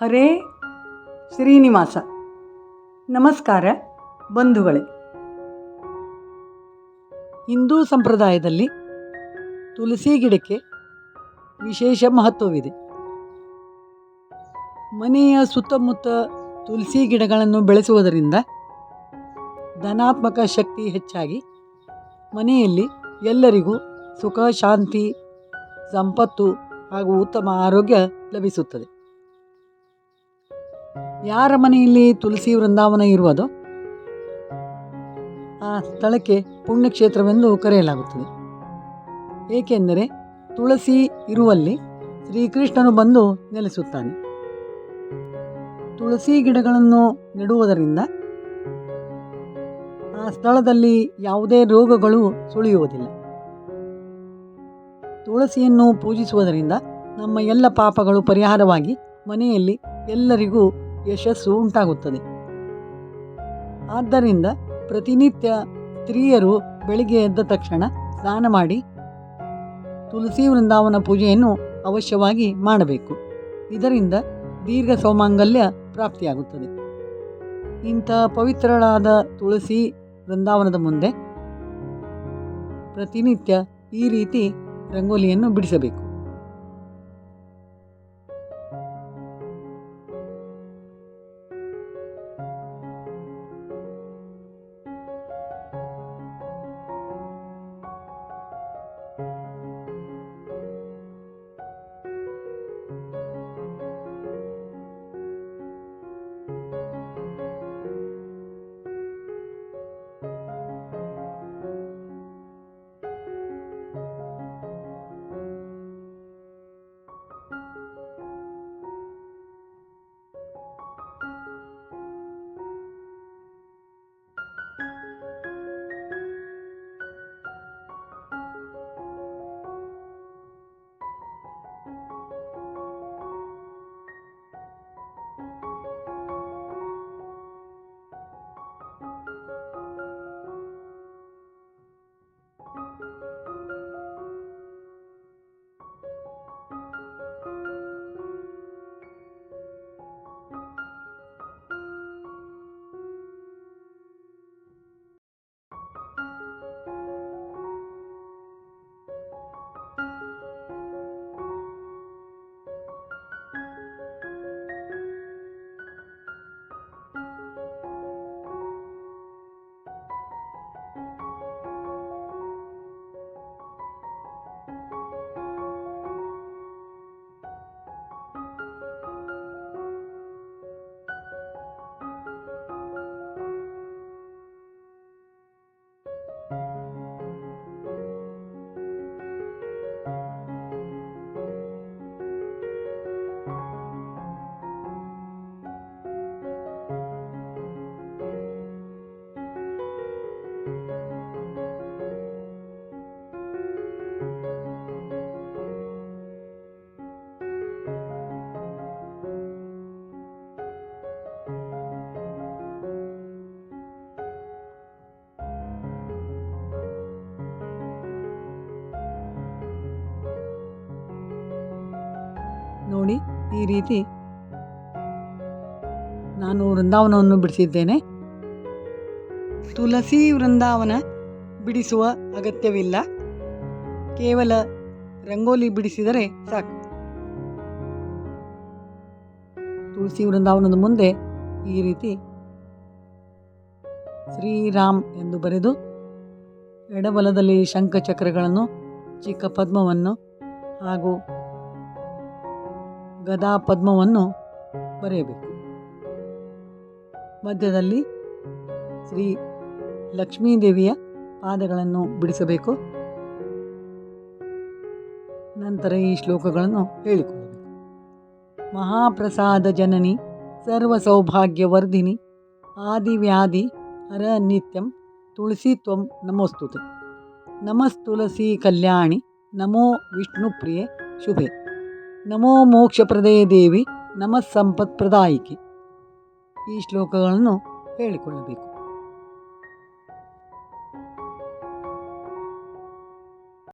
ಹರೇ ಶ್ರೀನಿವಾಸ. ನಮಸ್ಕಾರ ಬಂಧುಗಳೇ. ಹಿಂದೂ ಸಂಪ್ರದಾಯದಲ್ಲಿ ತುಳಸಿ ಗಿಡಕ್ಕೆ ವಿಶೇಷ ಮಹತ್ವವಿದೆ. ಮನೆಯ ಸುತ್ತಮುತ್ತ ತುಳಸಿ ಗಿಡಗಳನ್ನು ಬೆಳೆಸುವುದರಿಂದ ಧನಾತ್ಮಕ ಶಕ್ತಿ ಹೆಚ್ಚಾಗಿ ಮನೆಯಲ್ಲಿ ಎಲ್ಲರಿಗೂ ಸುಖ, ಶಾಂತಿ, ಸಂಪತ್ತು ಹಾಗೂ ಉತ್ತಮ ಆರೋಗ್ಯ ಲಭಿಸುತ್ತದೆ. ಯಾರ ಮನೆಯಲ್ಲಿ ತುಳಸಿ ವೃಂದಾವನ ಇರುವುದೋ ಆ ಸ್ಥಳಕ್ಕೆ ಪುಣ್ಯಕ್ಷೇತ್ರವೆಂದು ಕರೆಯಲಾಗುತ್ತದೆ. ಏಕೆಂದರೆ ತುಳಸಿ ಇರುವಲ್ಲಿ ಶ್ರೀಕೃಷ್ಣನು ಬಂದು ನೆಲೆಸುತ್ತಾನೆ. ತುಳಸಿ ಗಿಡಗಳನ್ನು ನೆಡುವುದರಿಂದ ಆ ಸ್ಥಳದಲ್ಲಿ ಯಾವುದೇ ರೋಗಗಳು ಸುಳಿಯುವುದಿಲ್ಲ. ತುಳಸಿಯನ್ನು ಪೂಜಿಸುವುದರಿಂದ ನಮ್ಮ ಎಲ್ಲ ಪಾಪಗಳು ಪರಿಹಾರವಾಗಿ ಮನೆಯಲ್ಲಿ ಎಲ್ಲರಿಗೂ ಯಶಸ್ಸು ಉಂಟಾಗುತ್ತದೆ. ಆದ್ದರಿಂದ ಪ್ರತಿನಿತ್ಯ ಸ್ತ್ರೀಯರು ಬೆಳಿಗ್ಗೆ ಎದ್ದ ತಕ್ಷಣ ಸ್ನಾನ ಮಾಡಿ ತುಳಸಿ ವೃಂದಾವನ ಪೂಜೆಯನ್ನು ಅವಶ್ಯವಾಗಿ ಮಾಡಬೇಕು. ಇದರಿಂದ ದೀರ್ಘ ಸೌಮಾಂಗಲ್ಯ ಪ್ರಾಪ್ತಿಯಾಗುತ್ತದೆ. ಇಂಥ ಪವಿತ್ರಳಾದ ತುಳಸಿ ವೃಂದಾವನದ ಮುಂದೆ ಪ್ರತಿನಿತ್ಯ ಈ ರೀತಿ ರಂಗೋಲಿಯನ್ನು ಬಿಡಿಸಬೇಕು. ನೋಡಿ ಈ ರೀತಿ ನಾನು ವೃಂದಾವನವನ್ನು ಬಿಡಿಸಿದ್ದೇನೆ. ತುಳಸಿ ವೃಂದಾವನ ಬಿಡಿಸುವ ಅಗತ್ಯವಿಲ್ಲ. ಕೇವಲ ರಂಗೋಲಿ ಬಿಡಿಸಿದರೆ ಸಾಕು. ತುಳಸಿ ವೃಂದಾವನದ ಮುಂದೆ ಈ ರೀತಿ ಶ್ರೀರಾಮ್ ಎಂದು ಬರೆದು ಎಡಬಲದಲ್ಲಿ ಶಂಖಚಕ್ರಗಳನ್ನು ಚಿಕ್ಕ ಪದ್ಮವನ್ನು ಹಾಗೂ ಗದಾ ಪದ್ಮವನ್ನು ಬರೆಯಬೇಕು. ಮಧ್ಯದಲ್ಲಿ ಶ್ರೀ ಲಕ್ಷ್ಮೀದೇವಿಯ ಪಾದಗಳನ್ನು ಬಿಡಿಸಬೇಕು. ನಂತರ ಈ ಶ್ಲೋಕಗಳನ್ನು ಹೇಳಿಕೊಳ್ಳಬೇಕು. ಮಹಾಪ್ರಸಾದ ಜನನಿ, ಸರ್ವ ಸೌಭಾಗ್ಯವರ್ಧಿನಿ, ಆದಿವ್ಯಾಧಿ, ಹರ ನಿತ್ಯಂ, ತುಳಸಿ ತ್ವಂ ನಮೋಸ್ತುತೆ. ನಮಸ್ತುಲಸಿ ಕಲ್ಯಾಣಿ, ನಮೋ ವಿಷ್ಣುಪ್ರಿಯೆ, ಶುಭೆ. ನಮೋ ಮೋಕ್ಷಪ್ರದಯ ದೇವಿ ನಮ ಸಂಪತ್ಪ್ರದಾಯಿಕೆ. ಈ ಶ್ಲೋಕಗಳನ್ನು ಹೇಳಿಕೊಳ್ಳಬೇಕು.